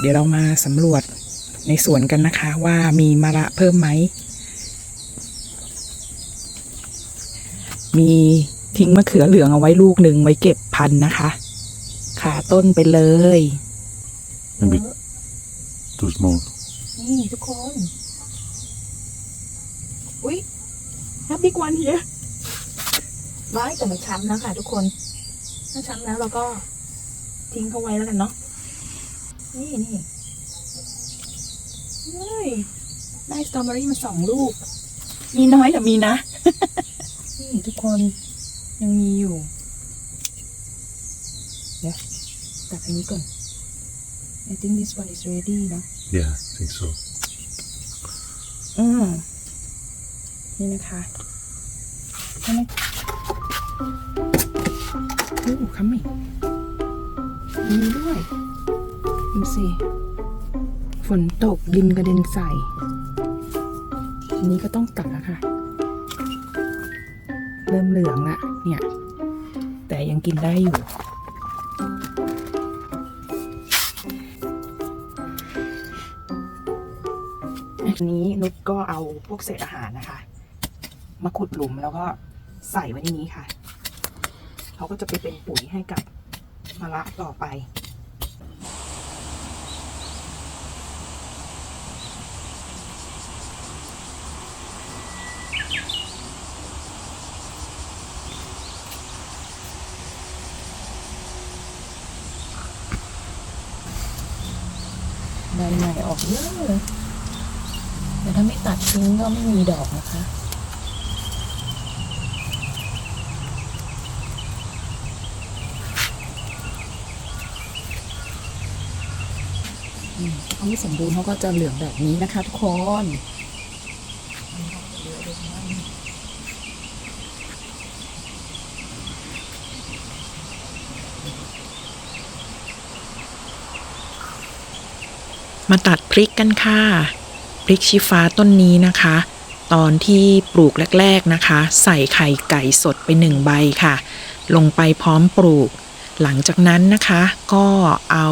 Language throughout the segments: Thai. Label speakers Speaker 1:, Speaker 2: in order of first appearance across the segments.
Speaker 1: เดี๋ยวเรามาสำรวจในสวนกันนะคะ ว่ามีมะระเพิ่มไหม มีทิ้งมะเขือเหลืองเอาไว้ลูกหนึ่งไว้เก็บพันธุ์นะคะ ขาต้นไปเลย
Speaker 2: Maybe too small.
Speaker 1: นี่ทุกคน อุ๊ยฮับบิ๊กวันเฮียไว้แต่มันช้ำแล้วค่ะทุกคน ถ้าช้ำแล้วเราก็ทิ้งเขาไว้แล้วกันเนาะ นี่นี่เฮ้ยได้สตรอเบอรี่มาสองลูก มีน้อยแต่มีนะ นี่ทุกคนยังมีอยู่ เดี๋ยวตัดอันนี้ก่อน I think this one is ready เนอะ
Speaker 2: Yeah, I think so.
Speaker 1: อืมนี่นะคะใช่ไหมโอ้คำไม่มีด้วย ดูสิ ฝนตกดินกระเด็นใส่อันนี้ก็ต้องตัดแล้วค่ะ เริ่มเหลืองละเนี่ย แต่ยังกินได้อยู่อนี้นุชก็เอาพวกเศษอาหารนะคะ มาขุดหลุมแล้วก็ใส่ไว้ในนี้ค่ะ เขาก็จะไปเป็นปุ๋ยให้กับมะระต่อไป ใบใหม่ออกเยอะเลยแต่ถ้าไม่ตัดทิ้งก็ไม่มีดอกนะคะอืมเขาไม่สมบูรณ์เขาก็จะเหลืองแบบนี้นะคะทุกคน มาตัดพริกกันค่ะ พริกชี้ฟ้าต้นนี้นะคะ ตอนที่ปลูกแรกๆนะคะ ใส่ไข่ไก่สดไปหนึ่งใบค่ะ ลงไปพร้อมปลูก หลังจากนั้นนะคะก็เอา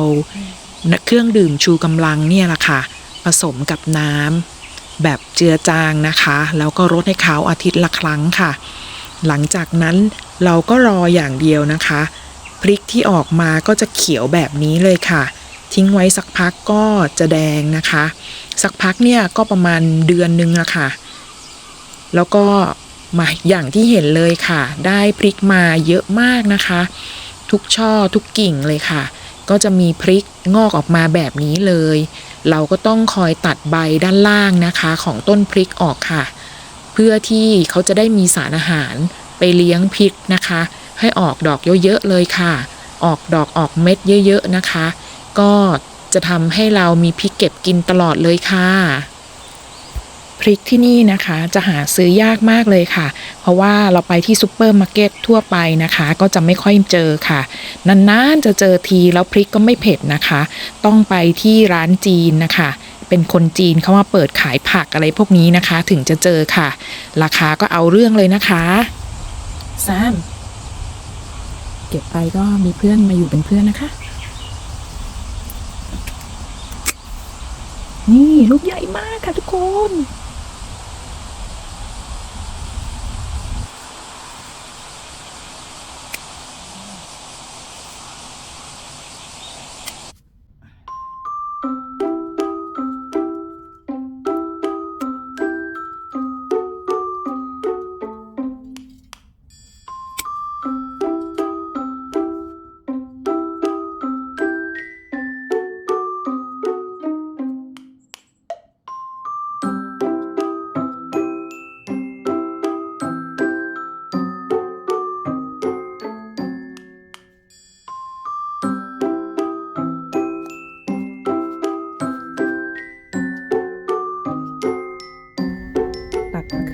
Speaker 1: เครื่องดื่มชูกำลังเนี่ยแหละค่ะ ผสมกับน้ำแบบเจือจางนะคะ แล้วก็รดให้เขาอาทิตย์ละครั้งค่ะ หลังจากนั้นเราก็รออย่างเดียวนะคะ พริกที่ออกมาก็จะเขียวแบบนี้เลยค่ะ ทิ้งไว้สักพักก็จะแดงนะคะ สักพักเนี่ยก็ประมาณเดือนนึงอะค่ะ แล้วก็มาอย่างที่เห็นเลยค่ะ ได้พริกมาเยอะมากนะคะ ทุกช่อทุกกิ่งเลยค่ะ ก็จะมีพริกงอกออกมาแบบนี้เลย เราก็ต้องคอยตัดใบด้านล่างนะคะ ของต้นพริกออกค่ะ เพื่อที่เขาจะได้มีสารอาหารไปเลี้ยงพริกนะคะ ให้ออกดอกเยอะๆเลยค่ะ ออกดอกออกเม็ดเยอะ ๆ นะคะ ก็จะทำให้เรามีพริกเก็บกินตลอดเลยค่ะ พริกที่นี่นะคะจะหาซื้อยากมากเลยค่ะ เพราะว่าเราไปที่ซูเปอร์มาร์เก็ตทั่วไปนะคะ ก็จะไม่ค่อยเจอค่ะ นานๆจะเจอทีแล้วพริกก็ไม่เผ็ดนะคะ ต้องไปที่ร้านจีนนะคะเป็นคนจีนเขามาเปิดขายผักอะไรพวกนี้นะคะ ถึงจะเจอค่ะ ราคาก็เอาเรื่องเลยนะคะแซมเก็บไปก็มีเพื่อนมาอยู่เป็นเพื่อนนะคะ นี่ลูกใหญ่มากค่ะทุกคน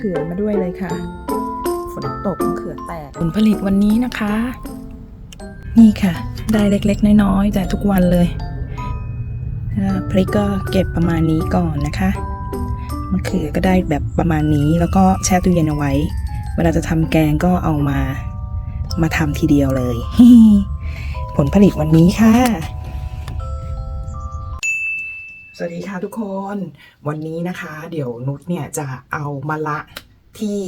Speaker 1: ขือมาด้วยเลยค่ะ ฝนตกมะเขือแตกผลผลิตวันนี้นะคะ นี่ค่ะ ได้เล็กๆ น้อยๆแต่ทุกวันเลยอ่าพริกก็เก็บประมาณนี้ก่อนนะคะมะเขือก็ได้แบบประมาณนี้แล้วก็แช่ตู้เย็นเอาไว้ เวลาจะทำแกงก็เอามา มาทำทีเดียวเลย ผลผลิตวันนี้ค่ะ สวัสดีค่ะทุกคน วันนี้นะคะ เดี๋ยวนุชเนี่ยจะเอามะละที่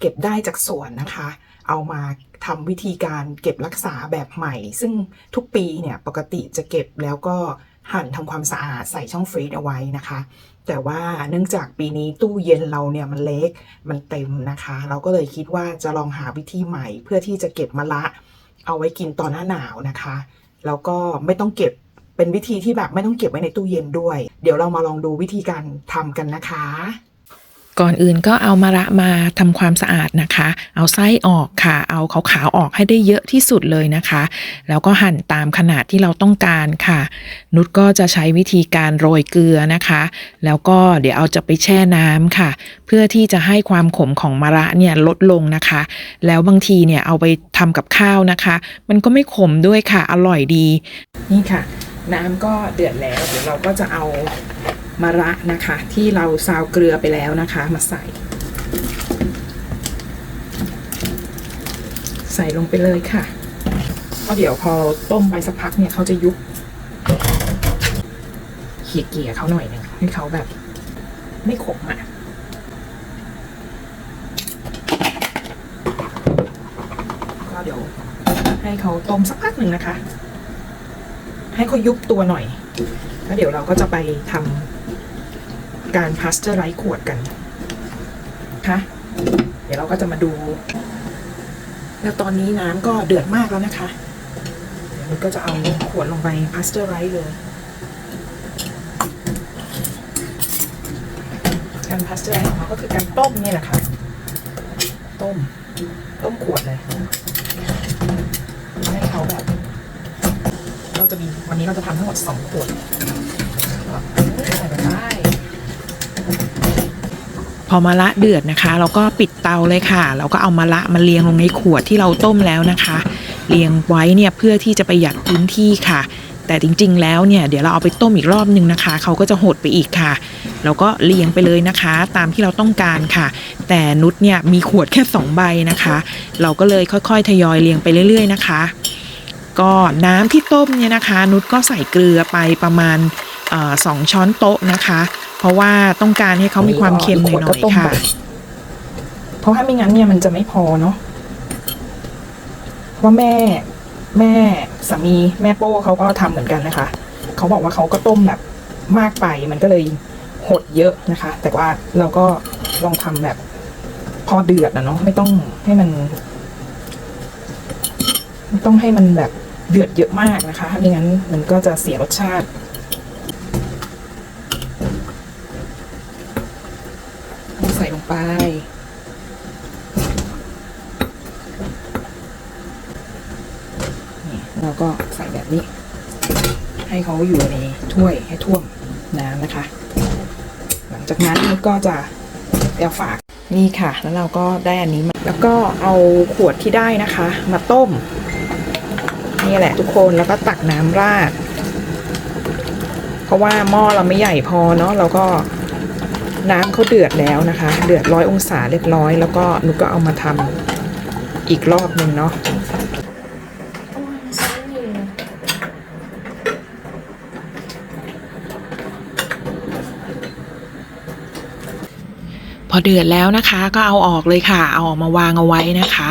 Speaker 1: เก็บได้จากสวนนะคะ เอามาทำวิธีการเก็บรักษาแบบใหม่ ซึ่งทุกปีเนี่ยปกติจะเก็บแล้วก็หั่นทำความสะอาดใส่ช่องฟรีซเอาไว้นะคะ แต่ว่าเนื่องจากปีนี้ตู้เย็นเราเนี่ยมันเล็กมันเต็มนะคะ เราก็เลยคิดว่าจะลองหาวิธีใหม่ เพื่อที่จะเก็บมะละ เอาไว้กินตอนหน้าหนาวนะคะ แล้วก็ไม่ต้องเก็บ เป็นวิธีที่แบบไม่ต้องเก็บไว้ในตู้เย็นด้วย เดี๋ยวเรามาลองดูวิธีการทำกันนะคะ ก่อนอื่นก็เอามะระมาทำความสะอาดนะคะ เอาไส้ออกค่ะ เอาขาวๆออกให้ได้เยอะที่สุดเลยนะคะ แล้วก็หั่นตามขนาดที่เราต้องการค่ะ นุชก็จะใช้วิธีการโรยเกลือนะคะ แล้วก็เดี๋ยวเอาจะไปแช่น้ำค่ะ เพื่อที่จะให้ความขมของมะระเนี่ยลดลงนะคะ แล้วบางทีเนี่ยเอาไปทำกับข้าวนะคะ มันก็ไม่ขมด้วยค่ะ อร่อยดี นี่ค่ะ น้ำก็เดือดแล้ว เดี๋ยวเราก็จะเอามะระนะคะ ที่เราซาวเกลือไปแล้วนะคะ มาใส่ ใส่ลงไปเลยค่ะเพราะเดี๋ยวพอต้มไปสักพักเนี่ยเขาจะยุบเขี่ยเกี่ยเขาหน่อยหนึงให้เขาแบบ ไม่ขมอะก็เดี๋ยวให้เขาต้มสักพักหนึ่งนะคะ ให้เขายุบตัวหน่อย แล้วเดี๋ยวเราก็จะไปทำการพาสเจอร์ไรขวดกันนะคะเดี๋ยวเราก็จะมาดู แล้วตอนนี้น้ำก็เดือดมากแล้วนะคะเดี๋ยวมันก็จะเอาขวดลงไปพาสเจอร์ไรเลยการพาสเจอร์ไรของเราก็คือการต้มนี่แหละค่ะ ต้ม ต้มขวดเลยให้เขาแบบ เราจะมีวันนี้เราจะทำทั้งหมดสองขวดพอมะละเดือดนะคะ เราก็ปิดเตาเลยค่ะเราก็เอามะละมาเรียงลงในขวดที่เราต้มแล้วนะคะ เรียงไว้เนี่ยเพื่อที่จะประหยัดพื้นที่ค่ะ แต่จริงๆแล้วเนี่ยเดี๋ยวเราเอาไปต้มอีกรอบนึงนะคะเขาก็จะหดไปอีกค่ะเราก็เรียงไปเลยนะคะ ตามที่เราต้องการค่ะ แต่นุชเนี่ยมีขวดแค่สองใบนะคะ เราก็เลยค่อยๆ ทยอยเรียงไปเรื่อย ๆ นะคะ ก็น้ำที่ต้มเนี่ยนะคะ นุชก็ใส่เกลือไปประมาณอสองช้อนโต๊ะนะคะ เพราะว่าต้องการให้เขามีความเค็มหน่อยๆค่ะ เพราะถ้าไม่งั้นเนี่ยมันจะไม่พอเนาะเพราแม่แม่สามีแม่โป้เขาก็ทำเหมือนกันนะคะ เขาบอกว่าเขาก็ต้มแบบมากไปมันก็เลยหดเยอะนะคะ แต่ว่าเราก็ลองทำแบบพอเดือดนะเนาะไม่ต้องให้มัน ไม่ต้องให้มันแบบ เดือดเยอะมากนะคะไม่งั้นมันก็จะเสียรสชาติ ใส่ลงไป นี่เราก็ใส่แบบนี้ ให้เขาอยู่ในถ้วยให้ท่วมน้ำนะคะ หลังจากนั้นก็จะเอาฝากนี่ค่ะ แล้วเราก็ได้อันนี้มา แล้วก็เอาขวดที่ได้นะคะ มาต้ม นี่แหละทุกคนแล้วก็ตักน้ำราด เพราะว่าหม้อเราไม่ใหญ่พอเนาะเราก็น้ำเขาเดือดแล้วนะคะ เดือดร้อยองศาเรียบร้อย แล้วก็หนุก็เอามาทำอีกรอบหนึ่งเนาะพอเดือดแล้วนะคะ ก็เอาออกเลยค่ะ เอาออกมาวางเอาไว้นะคะ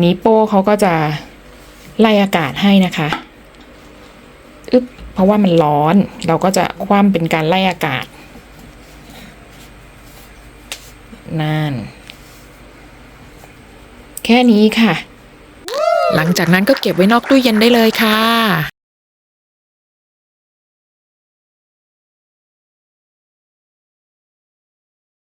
Speaker 1: นี้โป้เขาก็จะไล่อากาศให้นะคะอึ๊บเพราะว่ามันร้อน เราก็จะคว่ำเป็นการไล่อากาศนั่นแค่นี้ค่ะ หลังจากนั้นก็เก็บไว้นอกตู้เย็นได้เลยค่ะ